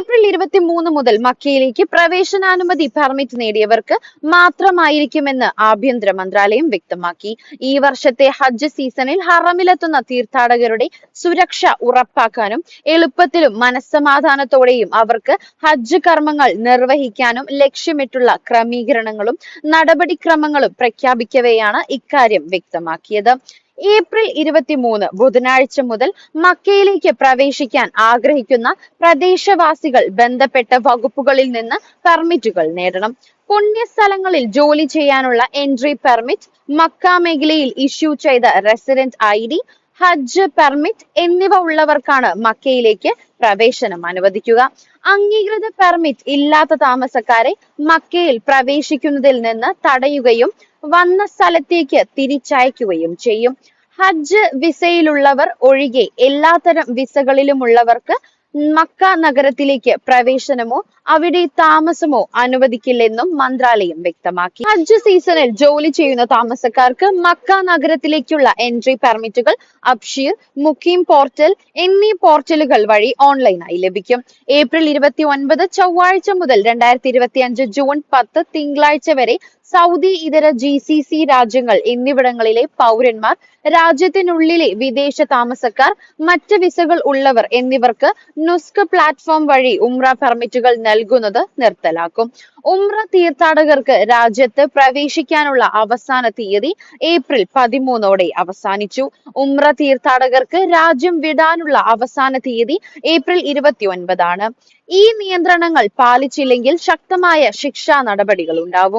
April ഇരുപത്തി മൂന്ന് മുതൽ മക്കയിലേക്ക് പ്രവേശനാനുമതി പെർമിറ്റ് നേടിയവർക്ക് മാത്രമായിരിക്കുമെന്ന് ആഭ്യന്തര മന്ത്രാലയം വ്യക്തമാക്കി. ഈ വർഷത്തെ ഹജ്ജ് സീസണിൽ ഹറമിലെത്തുന്ന തീർത്ഥാടകരുടെ സുരക്ഷ ഉറപ്പാക്കാനും എളുപ്പത്തിലും മനസ്സമാധാനത്തോടെയും അവർക്ക് ഹജ്ജ് കർമ്മങ്ങൾ നിർവഹിക്കാനും ലക്ഷ്യമിട്ടുള്ള ക്രമീകരണങ്ങളും നടപടിക്രമങ്ങളും പ്രഖ്യാപിക്കവെയാണ് ഇക്കാര്യം വ്യക്തമാക്കിയത്. ഏപ്രിൽ ഇരുപത്തിമൂന്ന് ബുധനാഴ്ച മുതൽ മക്കയിലേക്ക് പ്രവേശിക്കാൻ ആഗ്രഹിക്കുന്ന പ്രദേശവാസികൾ ബന്ധപ്പെട്ട വകുപ്പുകളിൽ നിന്ന് പെർമിറ്റുകൾ നേടണം. പുണ്യസ്ഥലങ്ങളിൽ ജോലി ചെയ്യാനുള്ള എൻട്രി പെർമിറ്റ് മക്ക മേഖലയിൽ ഇഷ്യൂ ചെയ്ത resident I D Hajj permit എന്നിവ ഉള്ളവർക്കാണ് മക്കയിലേക്ക് പ്രവേശനം അനുവദിക്കുക. അംഗീകൃത പെർമിറ്റ് ഇല്ലാത്ത താമസക്കാരെ മക്കയിൽ പ്രവേശിക്കുന്നതിൽ നിന്ന് തടയുകയും വന്ന സ്ഥലത്തേക്ക് തിരിച്ചയക്കുകയും ചെയ്യും. ഹജ്ജ് വിസയിലുള്ളവർ ഒഴികെ എല്ലാത്തരം വിസകളിലുമുള്ളവർക്ക് മക്ക നഗരത്തിലേക്ക് പ്രവേശനമോ അവിടെ താമസമോ അനുവദിക്കില്ലെന്നും മന്ത്രാലയം വ്യക്തമാക്കി. ഹജ്ജ് സീസണിൽ ജോലി ചെയ്യുന്ന താമസക്കാർക്ക് മക്ക നഗരത്തിലേക്കുള്ള എൻട്രി പെർമിറ്റുകൾ അബ്ഷീർ മുക്കീം പോർട്ടൽ എന്നീ പോർട്ടലുകൾ വഴി ഓൺലൈനായി ലഭിക്കും. ഏപ്രിൽ ഇരുപത്തി ഒൻപത് ചൊവ്വാഴ്ച മുതൽ രണ്ടായിരത്തി ഇരുപത്തി അഞ്ച് ജൂൺ പത്ത് തിങ്കളാഴ്ച വരെ സൗദി ഇതര ജി സി സി രാജ്യങ്ങൾ എന്നിവിടങ്ങളിലെ പൗരന്മാർ രാജ്യത്തിനുള്ളിലെ വിദേശ താമസക്കാർ മറ്റ് വിസകൾ ഉള്ളവർ എന്നിവർക്ക് നുസ്ക് പ്ലാറ്റ്ഫോം വഴി ഉംറ പെർമിറ്റുകൾ നൽകുന്നത് നിർത്തലാക്കും. ഉംറ തീർത്ഥാടകർക്ക് രാജ്യത്ത് പ്രവേശിക്കാനുള്ള അവസാന തീയതി ഏപ്രിൽ പതിമൂന്നോടെ അവസാനിച്ചു. ഉംറ തീർത്ഥാടകർക്ക് രാജ്യം വിടാനുള്ള അവസാന തീയതി ഏപ്രിൽ ഇരുപത്തി ഒൻപതാണ് ഈ നിയന്ത്രണങ്ങൾ പാലിച്ചില്ലെങ്കിൽ ശക്തമായ ശിക്ഷാ നടപടികൾ ഉണ്ടാവും.